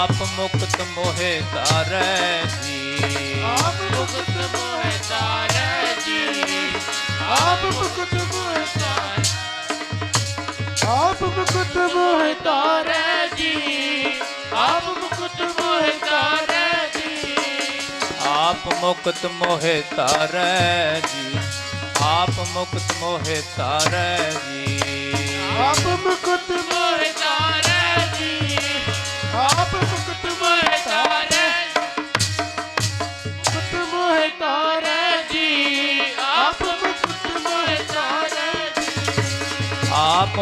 ਆਪ ਮੁਕਤ ਮੋਹਿ ਤਾਰੈ ਜੀ। ਆਪ ਮੁਕਤ ਮੋਹਿ ਤਾਰੈ ਜੀ। ਆਪ ਮੁਕਤ ਮੋਹਿ ਤਾਰੈ ਆਪ ਮੁਕਤ ਮੋਹਿ ਤਾਰੈ ਜੀ। ਆਪ ਮੁਕਤ ਮੋਹਿ ਤਾਰੈ ਜੀ। ਆਪ ਮੁਕਤ ਮੋਹਿ ਤਾਰੈ ਜੀ। ਆਪ ਮੁਕਤ ਮੋਹਿ ਤਾਰੈ ਜੀ। ਆਪ ਮੁਕਤ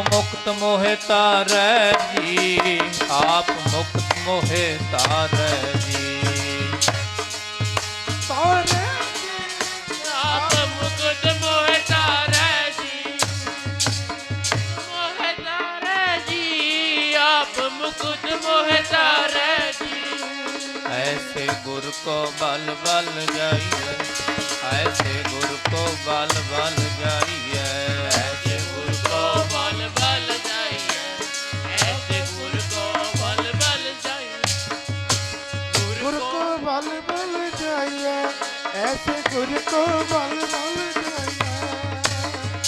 ਮੁਕਤ ਮੋਹਿ ਤਾਰੈ ਜੀ ਆਪ ਮੁਕਤ ਮੋਹਿ ਤਾਰੈ ਜੀ। ਤਾਰੈ ਆਪ ਮੁਕਤ ਮੋਹਿ ਤਾਰੈ ਜੀ ਮੋਹਿ ਤਾਰੈ ਜੀ ਆਪ ਮੁਕਤ ਮੋਹਿ ਤਾਰੈ ਜੀ। ਐਸੇ ਗੁਰ ਕੋ ਬਲ ਬਲ ਜਾਈਐ ਐਸੇ ਗੁਰ ਕੋ ਬਲ ਬਲ ਜਾਈਐ ਗੁਰ ਕੋ ਬਲ ਬਲ ਜਾਈਐ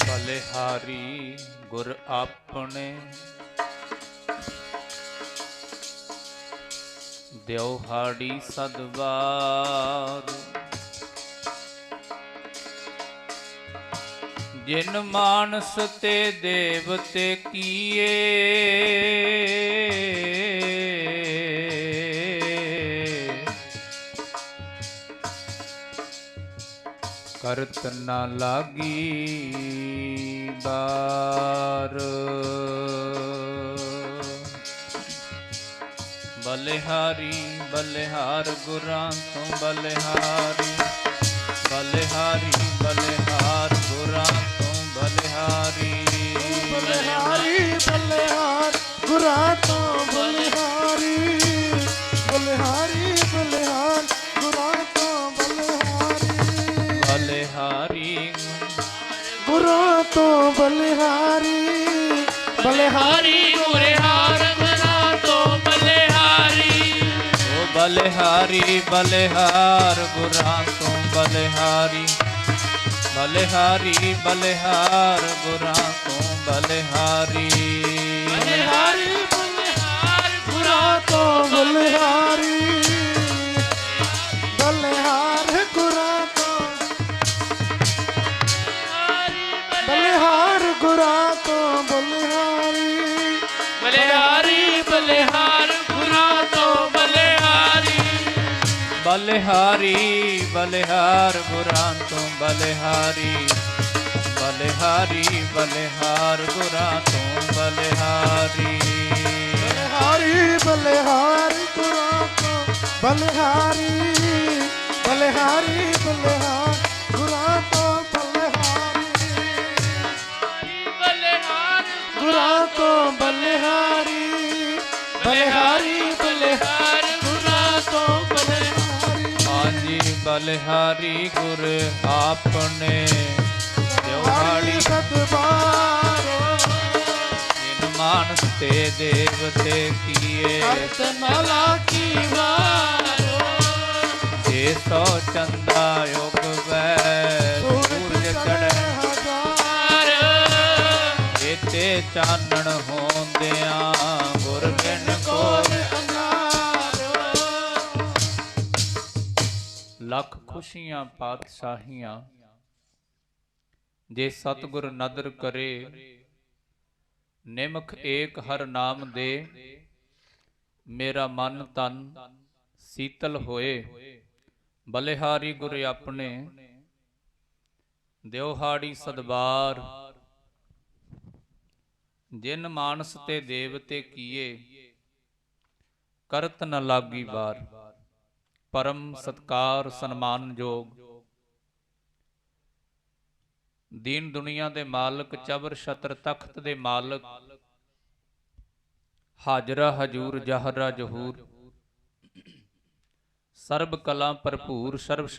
ਬਲਿਹਾਰੀ ਗੁਰ ਆਪਣੇ ਦਿਉਹਾੜੀ ਸਦਵਾਰ। ਜਿਨ ਮਾਨਸ ਤੇ ਦੇਵਤੇ ਕੀਏ ਕਰਤ ਨਾ ਲਾਗੀ ਬਾਰ। ਬਲਿਹਾਰੀ, ਬਲਿਹਾਰ ਗੁਰਾਂ ਤੋਂ ਬਲਿਹਾਰੀ। ਬਲਿਹਾਰੀ, ਬਲਿਹਾਰ ਗੁਰਾਂ ਤੋਂ ਬਲਿਹਾਰੀ। ਬਲਿਹਾਰੀ, ਬਲਿਹਾਰ ਗੁਰਾਂ ਤੋਂ ਬਲਿਹਾਰੀ। ਬਲਿਹਾਰੀ ਬਲਿਹਾਰੀ ਬਲਿਹਾਰੀ ਗੁਰਿਹਾਰ ਗੁਰਾਂ ਤੋਂ ਬਲਿਹਾਰੀ। ਓ ਬਲਿਹਾਰੀ ਬਲਿਹਾਰ ਗੁਰਾਂ ਤੋਂ ਬਲਿਹਾਰੀ। ਬਲਿਹਾਰੀ ਬਲਿਹਾਰ ਗੁਰਾਂ ਤੋਂ ਬਲਿਹਾਰੀ। ਬਲਿਹਾਰ ਬਲਿਹਾਰੀ ਬਲਿਹਾਰ ਗੁਰਾਂ ਤੋਂ ਬਲਿਹਾਰੀ ਬਲਿਹਾਰੀ ਬਲਿਹਾਰ ਗੁਰਾਂ ਤੋਂ ਬਲਿਹਾਰੀ। ਬਲਿਹਾਰੀ ਬਲਿਹਾਰੀ ਗੁਰਾਂ ਤੋਂ ਬਲਿਹਾਰੀ ਬਲਿਹਾਰੀ ਬਲਿਹਾਰ ਗੁਰਾਂ ਤੋਂ ਬਲਿਹਾਰੀ। ਗੁਰਾਂ ਤੋਂ ਬਲਿਹਾਰੀ ਬਲਿਹਾਰੀ। ਬਲਿਹਾਰ ਬਲਿਹਾਰੀ ਗੁਰ ਆਪਣੇ ਦਿਉਹਾੜੀ ਸਤਬਾਰੋ ਜਿਨ ਮਾਨਸ ਤੇ ਦੇਵਤੇ ਕੀਏ। ਮਲਾ ਕੀ ਵਾਰੋ। ਜੇ ਸੋ ਚੰਦਾ ਯੁਗ ਵੈ ਸੂਰਜ ਚੜ੍ਹੈ ਹਜ਼ਾਰ। ਇਤੇ ਚਾਨਣ ਹੋਂਦਿਆਂ ਗੁਰ ਬਿਨ ਕੋਰ ਲੱਖ ਖੁਸ਼ੀਆਂ, ਪਾਤਸ਼ਾਹੀਆਂ ਜੇ ਸਤਿਗੁਰ ਨਦਰ ਕਰੇ, ਨਿਮਖ ਏਕ ਹਰ ਨਾਮ ਦੇ, ਮੇਰਾ ਮਨ ਤਨ ਸੀਤਲ ਹੋਏ। ਬਲਿਹਾਰੀ ਗੁਰ ਆਪਣੇ ਦਿਉਹਾੜੀ ਸਦਬਾਰ। ਜਿਨ ਮਾਨਸ ਤੇ ਦੇਵਤੇ ਕੀਏ, ਕਰਤ ਨ ਲਾਗੀ ਬਾਰ ਪਰਮ ਸਤਕਾਰ ਸਨਮਾਨਯੋਗ ਦੀਨ ਦੁਨੀਆ ਦੇ ਮਾਲਕ, ਚਬਰ ਛਤਰ ਤਖਤ ਦੇ ਮਾਲਕ, ਹਾਜ਼ਰਾ ਹਜੂਰ ਜਹਰਾ ਜਹੂਰ। ਸਰਬ ਕਲਾ ਭਰਪੂਰ, ਸਰਬ